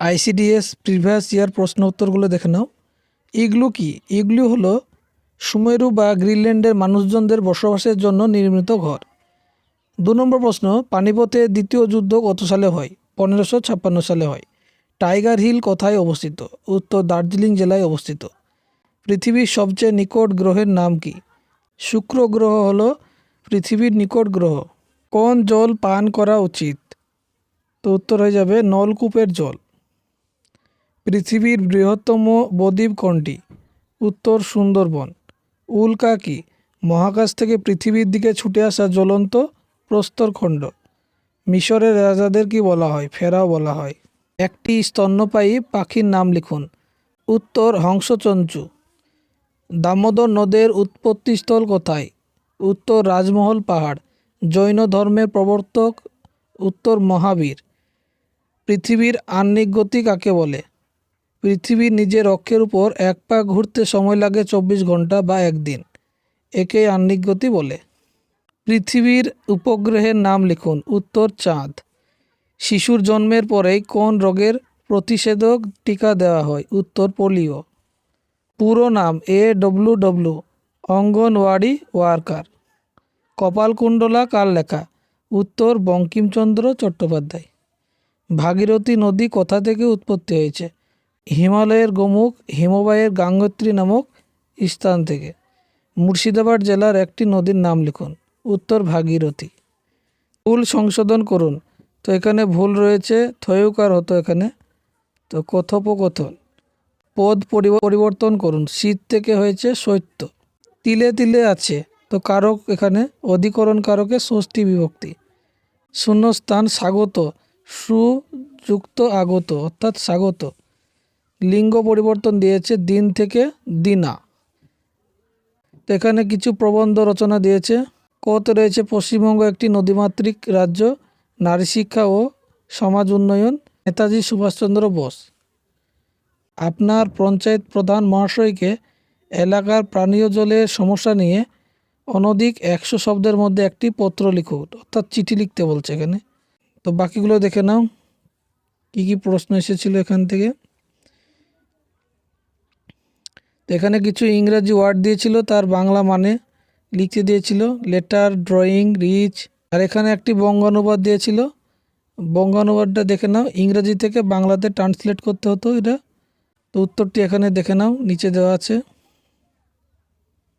ICDS previous year প্রশ্ন উত্তরগুলো দেখে নাও। ইগলু কি? ইগলু হলো সুমেরু বা গ্রিনল্যান্ডের মানুষজনদের বসবাসের জন্য নির্মিত ঘর। দু নম্বর প্রশ্ন, পানিপথে দ্বিতীয় যুদ্ধ কত সালে হয়? পনেরোশো ছাপ্পান্ন সালে হয়। টাইগার হিল কোথায় অবস্থিত? উত্তর দার্জিলিং জেলায় অবস্থিত। পৃথিবীর সবচেয়ে নিকট গ্রহের নাম কি? শুক্র গ্রহ হলো পৃথিবীর নিকট গ্রহ। কোন জল পান করা উচিত? তো উত্তর হয়ে যাবে, নলকূপের জল। পৃথিবীর বৃহত্তম বদ্বীপ কোনটি? উত্তর সুন্দরবন। উল্কা কি? মহাকাশ থেকে পৃথিবীর দিকে ছুটে আসা জ্বলন্ত প্রস্তরখণ্ড। মিশরের রাজাদের কি বলা হয়? ফেরাও বলা হয়। একটি স্তন্যপায়ী পাখির নাম লিখুন। উত্তর হংসচঞ্চু। দামোদর নদের উৎপত্তিস্থল কোথায়? উত্তর রাজমহল পাহাড়। জৈন ধর্মের প্রবর্তক উত্তর মহাবীর। পৃথিবীর আহ্নিক গতি কাকে বলে? পৃথিবীর নিজের অক্ষের উপর এক পা ঘুরতে সময় লাগে চব্বিশ ঘণ্টা বা একদিন। একে আহ্নিক গতি বলে। পৃথিবীর উপগ্রহের নাম লিখুন, উত্তর চাঁদ। শিশুর জন্মের পরেই কোন রোগের প্রতিষেধক টিকা দেওয়া হয়? উত্তর পোলিও। পুরো নাম A W W anganwadi worker. Kapalkundala কার লেখা? উত্তর বঙ্কিমচন্দ্র চট্টোপাধ্যায়। ভাগীরথী নদী কোথা থেকে উৎপত্তি হয়েছে? হিমালয়ের গোমুখ, হিমবাহের গাঙ্গোত্রী নামক স্থান থেকে মুর্শিদাবাদ জেলার একটি নদীর নাম লিখুন, উত্তর ভাগীরথী। ভুল সংশোধন করুন। তো এখানে ভুল রয়েছে থয়ুকার হতো এখানে। তো কথোপকথন। পদ পরিব- পরিবর্তন করুন। শীত থেকে হয়েছে শৈত্য তিলে তিলে আছে। তো কারক এখানে, অধিকরণ কারকে ষষ্ঠী বিভক্তি। শূন্যস্থান স্বাগত। সুযুক্ত আগত, অর্থাৎ স্বাগত। লিঙ্গ পরিবর্তন দিয়েছে দিন থেকে দিনা। এখানে কিছু প্রবন্ধ রচনা দিয়েছে। কত রয়েছে পশ্চিমবঙ্গ একটি নদীমাতৃক রাজ্য, নারী শিক্ষা ও সমাজ উন্নয়ন। নেতাজি সুভাষচন্দ্র বোস। আপনার পঞ্চায়েত প্রধান মহাশয়কে এলাকার পানীয় জলের সমস্যা নিয়ে অনধিক একশো শব্দের মধ্যে একটি পত্র লিখুন অর্থাৎ চিঠি লিখতে বলছে এখানে। তো বাকিগুলো দেখে নাও। কী কী প্রশ্ন এসেছিল এখান থেকে তো এখানে কিছু ইংরাজি ওয়ার্ড দিয়েছিল, তার বাংলা মানে লিখতে দিয়েছিল, লেটার, ড্রয়িং, রিচ, আর এখানে একটি বঙ্গানুবাদ দিয়েছিল। বঙ্গানুবাদটা দেখে নাও, ইংরাজি থেকে বাংলাতে ট্রান্সলেট করতে হতো এটা। তো উত্তরটি এখানে দেখে নাও, নিচে দেওয়া আছে।